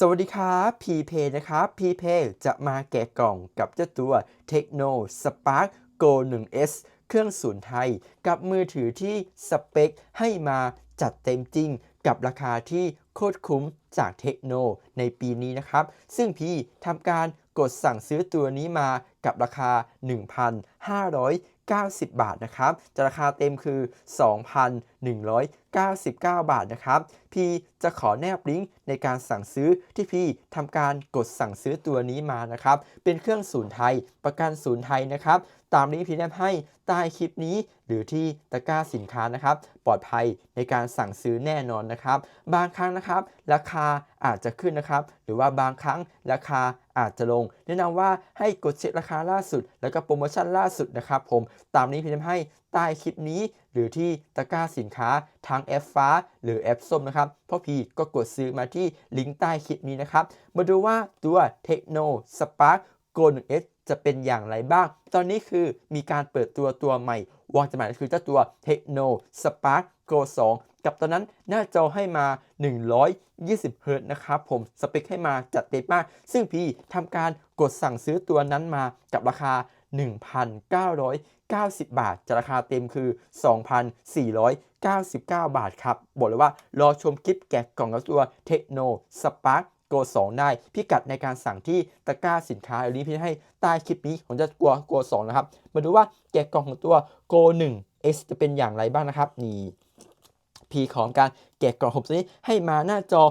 สวัสดีครับพีเพนะครับพีเพจะมาแกะกล่องกับเจ้าตัว Techno Spark Go 1S เครื่องศูนย์ไทย กับมือถือที่สเปคให้มาจัดเต็มจริง กับราคาที่โคตรคุ้มจากเทคโนในปีนี้นะครับ ซึ่งพี่ทำการกดสั่งซื้อตัวนี้มากับราคา 1,590 บาทนะครับจะราคาเต็มคือ 2,199 บาทนะครับ พี่จะขอแนบลิงก์ในการสั่งซื้อที่พี่ทำการกดสั่งซื้อตัวนี้มานะครับ เป็นเครื่องศูนย์ไทยประกันศูนย์ไทยนะครับ ตามลิงก์พี่แนบให้ใต้คลิปนี้ หรือที่ตะกร้าสินค้านะครับ ปลอดภัยในการสั่งซื้อแน่นอนนะครับ บางครั้งนะครับ ราคาอาจจะขึ้นนะครับ หรือว่าบางครั้งราคาอาจจะลง แนะนำว่าให้กดเช็คราคาล่าสุด แล้วก็โปรโมชั่นล่าสุดนะครับ ผมตามนี้พี่ทำให้ใต้คลิปนี้ หรือที่ตะกร้าสินค้าทางแอปฟ้า หรือแอปส้มนะครับเพราะพี่ก็กดซื้อมาที่ลิงก์ใต้คลิปนี้นะครับมาดูว่าตัว Techno Spark Go 1S จะเป็นอย่างไรบ้าง ตอนนี้คือมีการเปิดตัวตัวใหม่ วางจำหน่ายคือเจ้าตัว Techno Spark Go 2 กับตอนนั้นหน้าจอให้มา 120 Hz นะครับผม สเปคให้มาจัดเต็มมาก ซึ่งพี่ทำการกดสั่งซื้อตัวนั้นมากับราคา 1,990 บาทจะราคาเต็มคือ 2,499 บาทครับ บอกเลยว่ารอชมคลิปแกะกล่องกับตัว Techno Spark Go 2ได้ พิกัดในการสั่งที่ตะกร้าสินค้าลิงก์พี่ให้ใต้คลิปนี้ผมจะกลัว Go 2นะครับ มาดูว่าแกะกล่องของตัว Go 1 S จะเป็นอย่างไรบ้างนะครับ นี่พีของการแกะกล่องผมตัวนี้ให้มาหน้าจอ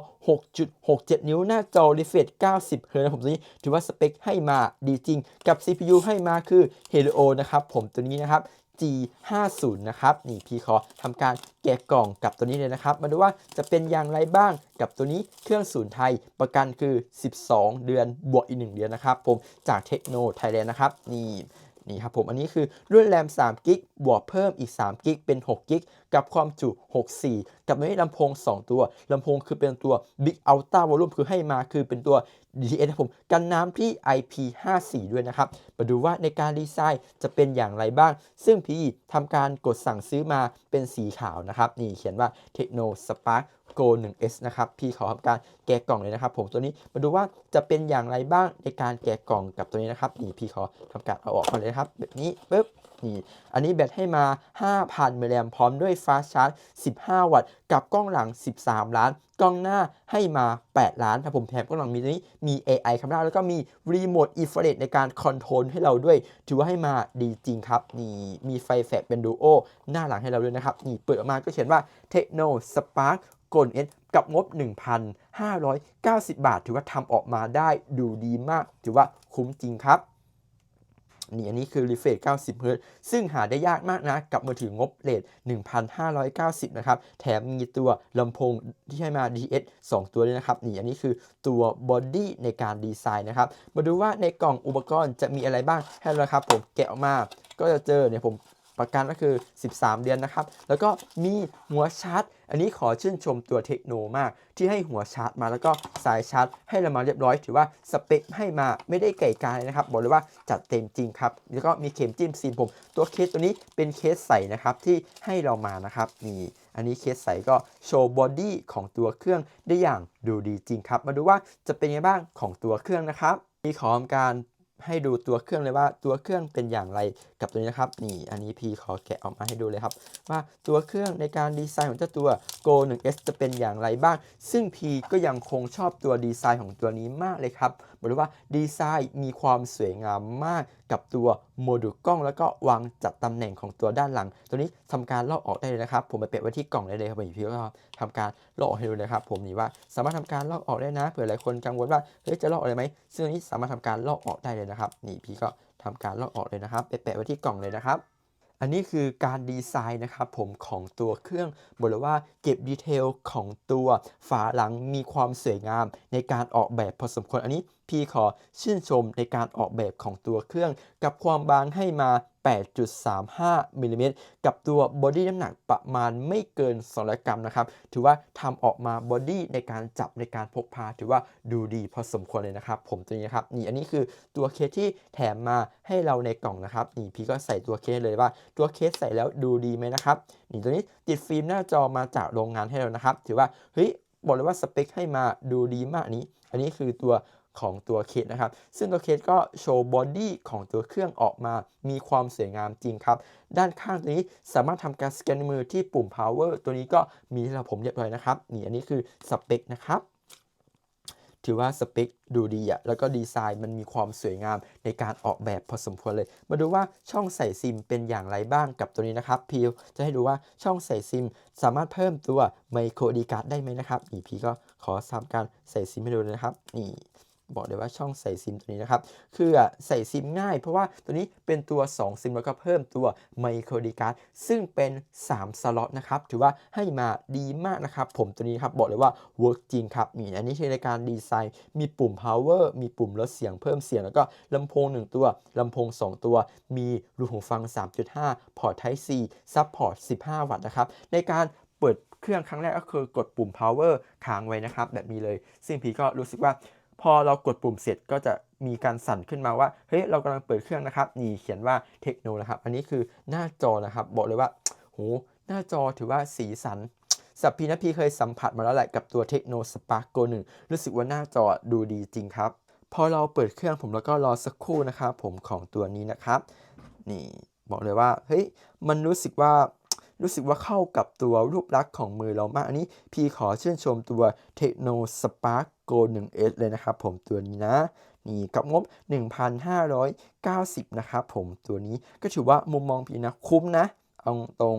6.67 นิ้วหน้าจอ refresh 90 เฮิร์ตซ์ผมตัวนี้ ถือว่าสเปคให้มาดีจริง กับ CPU ให้มาคือ Helio นะครับ ผมตัวนี้นะครับ G50 นะครับนี่พี่ขอทำการแกะกล่องกับตัวนี้เลยนะครับ มาดูว่าจะเป็นอย่างไรบ้างกับตัวนี้เครื่องศูนย์ไทยประกันคือ 12 เดือนบวกอีก 1 เดือนนะครับ ผมจากเทคโนไทยแลนด์นะครับนี่ นี่ครับผมอันนี้คือรุ่นแรม3กิกบวกเพิ่มอีก3กิกเป็น6กิกกับความจุ 64 กับนี้ลำโพง 2 ตัวลำโพงคือเป็นตัว Big Ultra Volume คือให้มาคือเป็นตัว DTS นะครับผมกันน้ำที่ IP54 ด้วยนะครับ มาดูว่าในการดีไซน์จะเป็นอย่างไรบ้าง ซึ่งพี่ทำการกดสั่งซื้อมาเป็นสีขาวนะครับ นี่เขียนว่า Techno Spark Go 1S นะครับ พี่ขอทำการแกะกล่องเลยนะครับ ผมตัวนี้มาดูว่าจะเป็นอย่างไรบ้างในการแกะกล่องกับตัวนี้นะครับนี่พี่ขอทำการเอาออกมาเลยครับ แบบนี้ปึ๊บนี่อันนี้แบตให้มา 5,000มิลลิแอมพร้อมด้วยฟาสชาร์จ 15 วัตต์ กับกล้องหลัง 13 ล้าน กล้องหน้าให้มา 8 ล้านถ้าผมแถมกล้องหลังมีตัวนี้มี AI คาเมราแล้วก็มีรีโมทอินฟราเรดในการคอนโทรลให้เราด้วย ถือว่าให้มาดีจริงครับ นี่มีไฟแฟลชเป็นดูโอหน้าหลังให้เราด้วยนะครับ นี่เปิดออกมาก็เขียนว่า Techno Spark g o l S กับงบ 1,590 บาท ถือว่าทำออกมาได้ดูดีมาก ถือว่าคุ้มจริงครับนี่อันนี้คือ refresh 90 Hz ซึ่งหาได้ยากมากนะ กับมือถืองบเลท1,590 นะครับ แถมมีตัวลำโพงที่ให้มา DS 2 ตัวด้วยนะครับ นี่อันนี้คือตัวบอดี้ในการดีไซน์นะครับ มาดูว่าในกล่องอุปกรณ์จะมีอะไรบ้างให้เราครับผมแกะออกมา ก็จะเจอเนี่ยผม ประกันก็คือ 13 เดือนนะครับ แล้วก็มีหัวชาร์จ อันนี้ขอชื่นชมตัวเทคโนมาก ที่ให้หัวชาร์จมาแล้วก็สายชาร์จ ให้เรามาเรียบร้อย ถือว่าสเปคให้มาไม่ได้ไก่กายนะครับ บอกเลยว่าจัดเต็มจริงครับ แล้วก็มีเข็มจิ้มซีนผม ตัวเคสตัวนี้เป็นเคสใสนะครับที่ให้เรามานะครับนี่อันนี้เคสใสก็โชว์บอดี้ของตัวเครื่องได้อย่างดูดีจริงครับ มาดูว่าจะเป็นยังไงบ้างของตัวเครื่องนะครับมีขอทำการ ให้ดูตัวเครื่องเลยว่าตัวเครื่องเป็นอย่างไรกับตัวนี้นะครับนี่อันนี้พี่ขอแกะออกมาให้ดูเลยครับ ว่าตัวเครื่องในการดีไซน์ของเจ้าตัว Go 1S จะเป็นอย่างไรบ้าง ซึ่งพีก็ยังคงชอบตัวดีไซน์ของตัวนี้มากเลยครับบอกเลยว่าดีไซน์มีความสวยงามมากกับตัวโมดูลกล้องแล้วก็วางจัดตำแหน่งของตัวด้านหลัง ตัวนี้ทำการลอกออกได้เลยนะครับ ผมไปแปะไว้ที่กล่องได้เลยครับผมพี่ก็ทำการลอกออกให้ดูเลยครับ ผมนี่ว่าสามารถทำการลอกออกได้นะเผื่อหลายคนกังวลว่าเฮ้ยจะลอกอะไรไหมซึ่งอันนี้สามารถทำการลอกออกได้เลยนะครับ นี่พี่ก็ทำการลอกออกเลยนะครับไปแปะไว้ที่กล่องเลยนะครับอันนี้คือการดีไซน์นะครับผมของตัวเครื่องบอกเลยว่าเก็บดีเทลของตัวฝาหลังมีความสวยงามในการออกแบบพอสมควรอันนี้พี่ขอชื่นชมในการออกแบบของตัวเครื่อง กับความบางให้มา 8.35มิลลิเมตรกับตัวบอดี้น้ำหนักประมาณไม่เกิน200กรัมนะครับ ถือว่าทำออกมาบอดี้ในการจับในการพกพา ถือว่าดูดีพอสมควรเลยนะครับ ผมตัวนี้ครับนี่อันนี้คือตัวเคสที่แถมมาให้เราในกล่องนะครับนี่พี่ก็ใส่ตัวเคสเลยว่า ตัวเคสใส่แล้วดูดีไหมนะครับนี่ตัวนี้ติดฟิล์มหน้าจอมาจากโรงงานให้เรานะครับ ถือว่าเฮ้ยบอกเลยว่าสเปคให้มาดูดีมากนี้ อันนี้คือตัว ของตัวเคสนะครับ ซึ่งตัวเคสก็โชว์บอดี้ของตัวเครื่องออกมา มีความสวยงามจริงครับ ด้านข้างตัวนี้สามารถทำการสแกนมือที่ปุ่ม power ตัวนี้ก็มีให้เราผมเรียบร้อยนะครับ นี่อันนี้คือสเปคนะครับถือว่าสเปคดูดีอะแล้วก็ดีไซน์มันมีความสวยงามในการออกแบบพอสมควรเลย มาดูว่าช่องใส่ซิมเป็นอย่างไรบ้างกับตัวนี้นะครับ พีจะให้ดูว่าช่องใส่ซิม สามารถเพิ่มตัวไมโครดีการ์ดได้ไหมนะครับนี่พีก็ขอทำการใส่ซิมให้ดูนะครับ นี่ บอกเลยว่าช่องใส่ซิมตัวนี้นะครับ คือใส่ซิมง่าย เพราะว่าตัวนี้เป็นตัว 2 ซิมแล้วก็เพิ่มตัวไมโครดีการ์ดซึ่งเป็น 3 สล็อตนะครับ ถือว่าให้มาดีมากนะครับ ผมตัวนี้ครับบอกเลยว่าเวิร์กจริงครับนี่อันนี้ใช้ในการดีไซน์ มีปุ่ม power มีปุ่มลดเสียงเพิ่มเสียง แล้วก็ลำโพง 1 ตัวลำโพง 2 ตัว มีรูหูฟัง 3.5 พอร์ต Type C ซัพพอร์ต 15 วัตต์นะครับในการเปิดเครื่องครั้งแรกก็คือกดปุ่ม power ค้างไว้นะครับแบบนี้เลยซึ่งพีก็รู้สึกว่า พอเรากดปุ่มเสร็จก็จะมีการสั่นขึ้นมาว่า เฮ้ย เรากำลังเปิดเครื่องนะครับ นี่เขียนว่าเทคโนนะครับ อันนี้คือหน้าจอนะครับ บอกเลยว่า โห หน้าจอถือว่าสีสัน สับพีนะพีเคยสัมผัสมาแล้วแหละกับตัวเทคโนสปาร์กโกหนึ่งรู้สึกว่าหน้าจอดูดีจริงครับ พอเราเปิดเครื่องผมแล้วก็รอสักครู่นะครับผมของตัวนี้นะครับ นี่บอกเลยว่า เฮ้ย มันรู้สึกว่า รู้สึกว่าเข้ากับตัวรูปลักษณ์ของมือเรามาก อันนี้พี่ขอชื่นชมตัว Techno Spark Go 1S เลยนะครับผมตัวนี้นะนี่กับงบ 1,590 นะครับผมตัวนี้ก็ถือว่ามุมมองพี่นะคุ้มนะ เอาตรง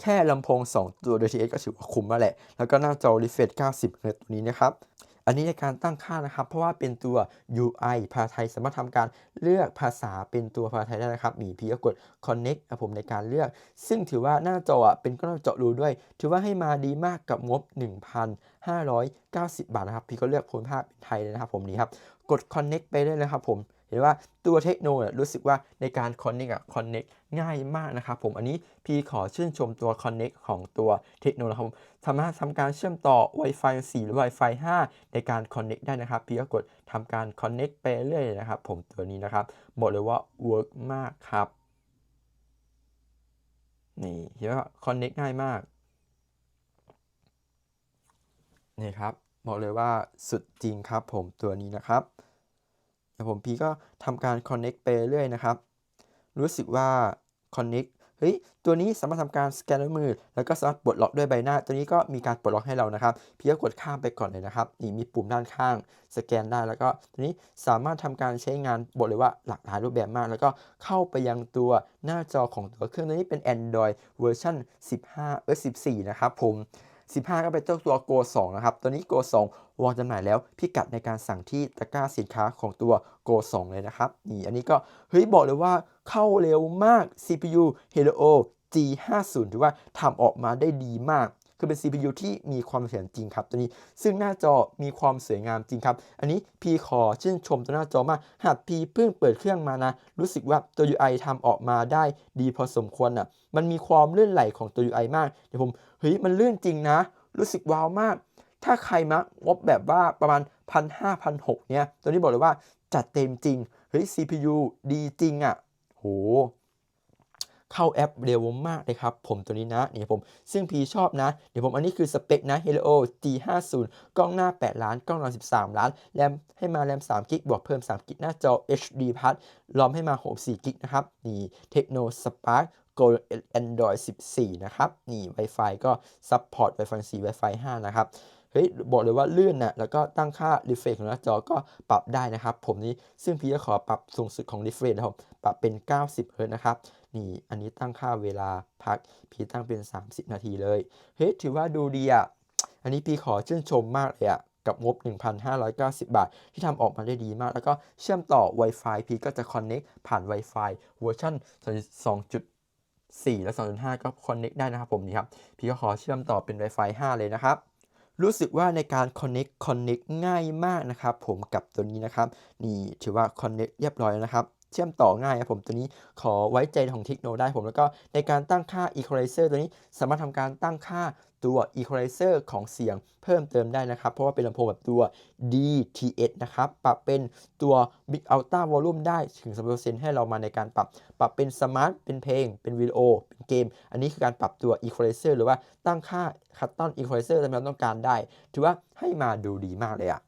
แค่ลำโพง 2 ตัว DTS ก็ถือว่าคุ้มแล้วแหละ แล้วก็หน้าจอ refresh 90 Hz ตัวนี้นะครับ อันนี้ในการตั้งค่านะครับ เพราะว่าเป็นตัว UI ภาษาไทยสามารถทำการเลือกภาษาเป็นตัวภาษาไทยได้นะครับมีพี่ก็กด connect นะผมในการเลือก ซึ่งถือว่าหน้าจอเป็นกล้องเจาะรูด้วย ถือว่าให้มาดีมากกับงบ 1,590 บาทนะครับ พี่ก็เลือกโพลภาพเป็นไทยเลยนะครับผมนี้ครับ กด connect ไปได้เลยครับผม เห็นว่าตัวเทคโนเนี่ยรู้สึกว่าในการ connect อะ connect ง่ายมากนะครับผมอันนี้พี่ขอชื่นชมตัว connect ของตัวเทคโนนะครับสามารถทำการเชื่อมต่อ Wi-Fi 4 หรือ Wi-Fi 5 ในการ connect ได้นะครับ พี่ก็กดทำการ connect ไปเรื่อยๆนะครับผมตัวนี้นะครับบอกเลยว่า work มากครับนี่เห็นว่า connect ง่ายมากนี่ครับบอกเลยว่าสุดจริงครับผมตัวนี้นะครับ เดี๋ยวผมพีก็ทำการ connect ไปเรื่อยนะครับ รู้สึกว่า connect เฮ้ย ตัวนี้สามารถทำการสแกนด้วยมือ แล้วก็สามารถปลดล็อกด้วยใบหน้า ตัวนี้ก็มีการปลดล็อกให้เรานะครับ พี่ก็กดข้ามไปก่อนเลยนะครับ นี่มีปุ่มด้านข้าง สแกนได้ แล้วก็ตัวนี้สามารถทำการใช้งานบอกเลยว่าหลากหลายรูปแบบมาก แล้วก็เข้าไปยังตัวหน้าจอของตัวเครื่องตัวนี้เป็น Android เวอร์ชัน15เอ้ย14 นะครับผม 15 ก็เป็นเจ้าตัวโก2นะครับ ตัวนี้โก2วางจำหน่ายแล้วพิกัดในการสั่งที่ตะกร้าสินค้าของตัวโก2เลยนะครับ นี่อันนี้ก็เฮ้ยบอกเลยว่าเข้าเร็วมาก CPU Helio G50 ถือว่าทำออกมาได้ดีมาก คือเป็น CPU ที่มีความเสถียรจริงครับตัวนี้ ซึ่งหน้าจอมีความสวยงามจริงครับ อันนี้พีขอชื่นชมตัวหน้าจอมากหากพีเพิ่งเปิดเครื่องมานะ รู้สึกว่าตัว UI ทำออกมาได้ดีพอสมควรอะ มันมีความลื่นไหลของตัว UI มาก เดี๋ยวผม เฮ้ย มันลื่นจริงนะ รู้สึกว้าวมาก ถ้าใครมางบแบบว่าประมาณ1,500 1,600เนี่ย ตัวนี้บอกเลยว่าจัดเต็มจริง เฮ้ย CPU ดีจริงอะ โห เข้าแอปเร็วมากเลยครับ ผมตัวนี้นะนี่ผมซึ่งพีชอบนะ เดี๋ยวผมอันนี้คือสเปคนะ Helio G50 กล้องหน้า 8 ล้าน กล้องหลัง 13 ล้าน แรมให้มาแรม3กิกบวกเพิ่ม 3กิกหน้าจอ HD Plus รอมให้มา64กิกนะครับ นี่ Techno Spark Go Android 14 นะครับ นี่ Wi-Fi ก็ Support Wi-Fi 4 Wi-Fi 5 นะครับเฮ้ยบอกเลยว่าเลื่อนนะแล้วก็ตั้งค่า refresh ของหน้าจอก็ปรับได้นะครับ ผมนี้ซึ่งพี่จะขอปรับสูงสุดของ refresh นะครับปรับเป็น 90 Hz นะครับ นี่ อันนี้ตั้งค่าเวลาพัก พี่ตั้งเป็น 30 นาทีเลย เฮ้ย ถือว่าดูดีอะ อันนี้พี่ขอชื่นชมมากเลยอะ กับงบ 1,590 บาท ที่ทำออกมาได้ดีมาก แล้วก็เชื่อมต่อ Wi-Fi พี่ก็จะ connect ผ่าน Wi-Fi เวอร์ชัน2.4 และ 2.5 ก็ connect ได้นะครับผมนี่ครับ พี่ก็ขอเชื่อมต่อเป็น Wi-Fi 5 เลยนะครับรู้สึกว่าในการ connect connect ง่ายมากนะครับ ผมกับตัวนี้นะครับ นี่ถือว่า connect เรียบร้อยแล้วนะครับ เชื่อมต่อง่ายครับผมตัวนี้ขอไว้ใจของเทคโนได้ผมแล้วก็ในการตั้งค่า equalizer ตัวนี้สามารถทำการตั้งค่าตัว equalizer ของเสียงเพิ่มเติมได้นะครับ เพราะว่าเป็นลำโพงแบบตัว DTS นะครับ ปรับเป็นตัว Big Ultra Volume ได้ถึง30%ให้เรามาในการปรับ ปรับเป็นสมาร์ทเป็นเพลง เป็นวิดีโอ เป็นเกม อันนี้คือการปรับตัว equalizer หรือว่าตั้งค่า custom equalizer ตามที่เราต้องการได้ ถือว่าให้มาดูดีมากเลยอะ่ะ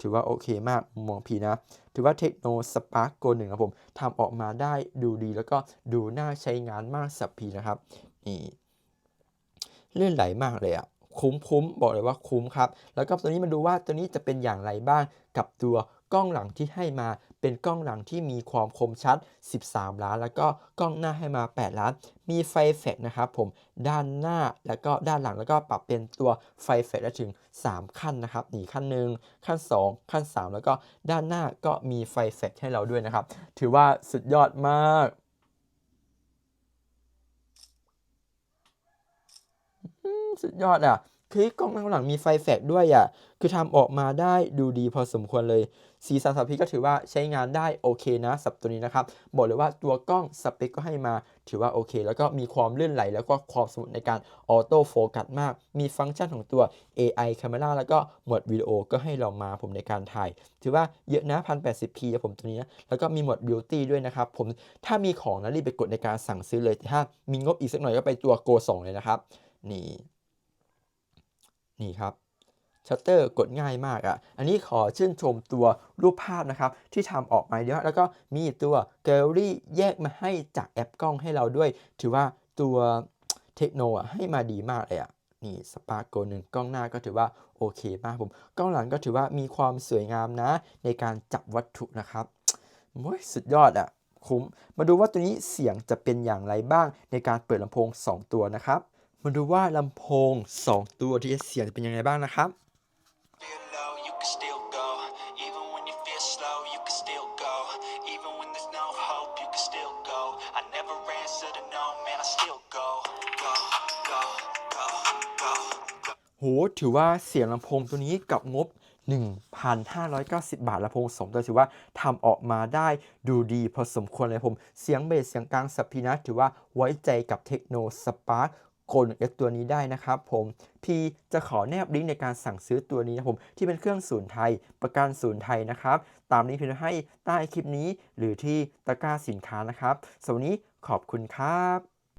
ถือว่าโอเคมากมองพีนะ ถือว่าเทคโนสปาร์กโกหนึ่งครับผมทำออกมาได้ดูดีแล้วก็ดูน่าใช้งานมากสับพีนะครับนี่เลื่อนไหลมากเลยอะคุ้มคุ้มบอกเลยว่าคุ้มครับ แล้วก็ตัวนี้มาดูว่าตัวนี้จะเป็นอย่างไรบ้างกับตัวกล้องหลังที่ให้มา เป็นกล้องหลังที่มีความคมชัด 13 ล้าน แล้วก็กล้องหน้าให้มา 8 ล้าน มีไฟแฟลชนะครับผมด้านหน้าแล้วก็ด้านหลังแล้วก็ปรับเป็นตัวไฟแฟลชได้ถึง 3 ขั้นนะครับหนีขั้นหนึ่งขั้น 2 ขั้น 3 แล้วก็ด้านหน้าก็มีไฟแฟลชให้เราด้วยนะครับ ถือว่าสุดยอดมากสุดยอดอะคือกล้องข้าหลังมีไฟแฟลชด้วยอะ คือทำออกมาได้ดูดีพอสมควรเลย สีสันสับพีก็ถือว่าใช้งานได้โอเคนะสับตัวนี้นะครับ บอกเลยว่าตัวกล้องสเปคก็ให้มาถือว่าโอเค แล้วก็มีความลื่นไหล แล้วก็ความสมูทในการออโต้โฟกัสมาก มีฟังก์ชันของตัว AI Camera แล้วก็หมดวิดีโอก็ให้เรามาผมในการถ่าย ถือว่าเยอะนะ 1080p ครับผมตัวนี้นะ แล้วก็มีหมด Beauty ด้วยนะครับผมถ้ามีของนะรีบไปกดในการสั่งซื้อเลยแต่ถ้ามีงบอีกสักหน่อยก็ไปตัว Go 2 เลยนะครับ นี่ นี่ครับ ชัตเตอร์กดง่ายมากอะ่ะ อันนี้ขอชื่นชมตัวรูปภาพนะครับ ที่ทำออกมาเยอะ แล้วก็มีตัวแกลลอรี่แยกมาให้จากแอปกล้องให้เราด้วย ถือว่าตัวเทคโนอะให้มาดีมากเลยอะ่ะนี่สปาโกหนึ่งกล้องหน้าก็ถือว่าโอเคมากผม กล้องหลังก็ถือว่ามีความสวยงามนะ ในการจับวัตถุนะครับโอ้ยสุดยอดอะ่ะคุ้ม มาดูว่าตัวนี้เสียงจะเป็นอย่างไรบ้างในการเปิดลำโพง 2 ตัวนะครับ มาดูว่าลำโพง 2 ตัวที่เสียงจะเป็นยังไงบ้างนะครับ โหถือว่าเสียงลำโพงตัวนี้กับงบ 1,590 บาทลำโพงสองตัวถือว่าทำออกมาได้ดูดีพอสมควรเลยผม เสียงเบสเสียงกลางสับพีนะถือว่าไว้ใจกับเทคโนสปาร์โกลเอตัวนี้ได้นะครับผม พี่จะขอแนบลิงก์ในการสั่งซื้อตัวนี้นะผม ที่เป็นเครื่องศูนย์ไทย ประกันศูนย์ไทยนะครับ ตามลิงก์ที่ให้ใต้คลิปนี้ หรือที่ตะกร้าสินค้านะครับสวันนี้ขอบคุณครับ